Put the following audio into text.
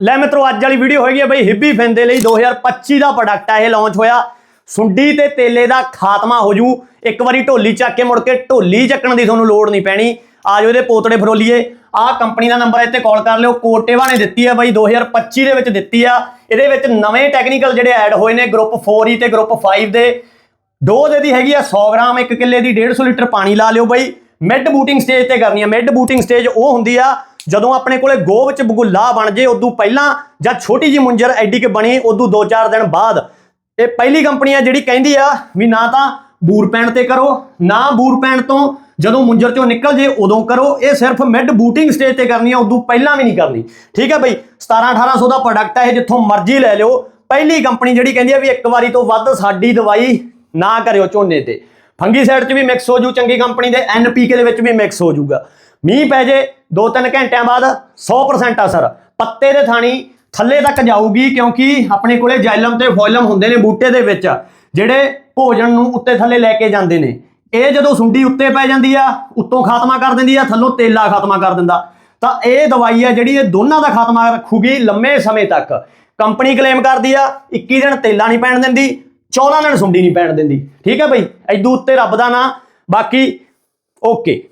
ਲੈ ਮਿੱਤਰੋ, ਅੱਜ ਵਾਲੀ ਵੀਡੀਓ ਹੋਏਗੀ ਬਈ ਹਿੱਬੀ ਫਿਨ ਦੇ ਲਈ। 2025 ਦਾ ਪ੍ਰੋਡਕਟ ਆ, ਇਹ ਲਾਂਚ ਹੋਇਆ। ਸੁੰਡੀ ਤੇ ਤੇਲੇ ਦਾ ਖਾਤਮਾ ਹੋ ਜੂ। ਇੱਕ ਵਾਰੀ ਢੋਲੀ ਚੱਕ ਕੇ ਮੁੜ ਕੇ ਢੋਲੀ ਚੱਕਣ ਦੀ ਤੁਹਾਨੂੰ ਲੋੜ ਨਹੀਂ ਪੈਣੀ। ਆਜੋ ਇਹਦੇ ਪੋਤੜੇ ਫਰੋਲੀਏ। ਆਹ ਕੰਪਨੀ ਦਾ ਨੰਬਰ ਇੱਥੇ ਕਾਲ ਕਰ ਲਿਓ। ਕੋਟੇਵਾ ਨੇ ਦਿੱਤੀ ਆ ਬਈ 2025 ਦੇ ਵਿੱਚ ਦਿੱਤੀ ਆ। ਇਹਦੇ ਵਿੱਚ ਨਵੇਂ ਟੈਕਨੀਕਲ ਜਿਹੜੇ ਐਡ ਹੋਏ ਨੇ ਗਰੁੱਪ 4E ਤੇ ਗਰੁੱਪ 5 ਦੇ। ਡੋਜ਼ ਇਹਦੀ ਹੈਗੀ ਆ 100 ਗ੍ਰਾਮ, ਇੱਕ ਕਿੱਲੇ ਦੀ 150 ਲੀਟਰ ਪਾਣੀ ਲਾ ਲਿਓ ਬਈ। ਮਿਡ ਬੂਟਿੰਗ ਸਟੇਜ ਤੇ ਕਰਨੀ ਆ। ਮਿਡ ਬੂਟਿੰਗ ਸਟੇਜ ਉਹ ਹੁੰਦੀ ਆ ਜਦੋਂ ਆਪਣੇ ਕੋਲੇ ਗੋਹ ਵਿੱਚ ਬਗੁੱਲਾ ਬਣ ਜੇ, ਉਦੋਂ ਪਹਿਲਾਂ ਜਾਂ ਛੋਟੀ ਜੀ ਮੁੰਜਰ ਐਡੀ ਕਿ ਬਣੀ, ਉਦੋਂ 2-4 ਦਿਨ ਬਾਅਦ। ਇਹ ਪਹਿਲੀ ਕੰਪਨੀ ਆ ਜਿਹੜੀ ਕਹਿੰਦੀ ਆ ਵੀ ਨਾ ਤਾਂ ਬੂਰ ਪੈਣ ਤੇ ਕਰੋ, ਨਾ ਬੂਰ ਪੈਣ ਤੋਂ ਜਦੋਂ ਮੁੰਜਰ ਚੋਂ ਨਿਕਲ ਜੇ, ਉਦੋਂ ਕਰੋ। ਇਹ ਸਿਰਫ ਮਿਡ ਬੂਟਿੰਗ ਸਟੇਜ ਤੇ ਕਰਨੀ ਆ, ਉਦੋਂ ਪਹਿਲਾਂ ਵੀ ਨਹੀਂ ਕਰਨੀ। ਠੀਕ ਹੈ ਬਈ? 17 1800 ਦਾ ਪ੍ਰੋਡਕਟ ਹੈ ਇਹ, ਜਿੱਥੋਂ ਮਰਜ਼ੀ ਲੈ ਲਿਓ। ਪਹਿਲੀ ਕੰਪਨੀ ਜਿਹੜੀ ਕਹਿੰਦੀ ਆ ਵੀ ਇੱਕ ਵਾਰੀ ਤੋਂ ਵੱਧ ਸਾਡੀ ਦਵਾਈ ਨਾ ਕਰਿਓ ਝੋਨੇ ਤੇ। ਫੰਗੀ ਸਾਈਡ 'ਚ ਵੀ ਮਿਕਸ ਹੋ ਜੂ, ਚੰਗੀ ਕੰਪਨੀ ਦੇ ਐਨਪੀਕੇ ਦੇ ਵਿੱਚ ਵੀ ਮਿਕਸ ਹੋ ਜੂਗਾ। ਮੀਂਹ ਪੈ ਜੇ 2-3 ਘੰਟਿਆਂ ਬਾਅਦ 100% ਅਸਰ। ਪੱਤੇ ਦੇ ਥਾਣੀ ਥੱਲੇ ਤੱਕ ਜਾਊਗੀ ਕਿਉਂਕਿ ਆਪਣੇ ਕੋਲੇ ਜਾਇਲਮ ਤੇ ਫੋਇਲਮ ਹੁੰਦੇ ਨੇ ਬੂਟੇ ਦੇ ਵਿੱਚ, ਜਿਹੜੇ ਭੋਜਨ ਨੂੰ ਉੱਤੇ ਥੱਲੇ ਲੈ ਕੇ ਜਾਂਦੇ ਨੇ। ਇਹ ਜਦੋਂ ਸੁੰਡੀ ਉੱਤੇ ਪੈ ਜਾਂਦੀ ਆ, ਉੱਤੋਂ ਖਾਤਮਾ ਕਰ ਦਿੰਦੀ ਆ, ਥੱਲੋਂ ਤੇਲਾ ਖਾਤਮਾ ਕਰ ਦਿੰਦਾ। ਤਾਂ ਇਹ ਦਵਾਈ ਆ ਜਿਹੜੀ ਇਹ ਦੋਨਾਂ ਦਾ ਖਾਤਮਾ ਰੱਖੂਗੀ ਲੰਮੇ ਸਮੇਂ ਤੱਕ। ਕੰਪਨੀ ਕਲੇਮ ਕਰਦੀ ਆ 21 ਦਿਨ ਤੇਲਾ ਨਹੀਂ ਪੈਣ ਦਿੰਦੀ 14 ਦਿਨ ਸੁੰਡੀ ਨਹੀਂ ਪੈਣ ਦਿੰਦੀ। ਠੀਕ ਹੈ ਬਈ? ਐਦੂ ਉੱਤੇ ਰੱਬ ਦਾ ਨਾਂ। ਬਾਕੀ ਓਕੇ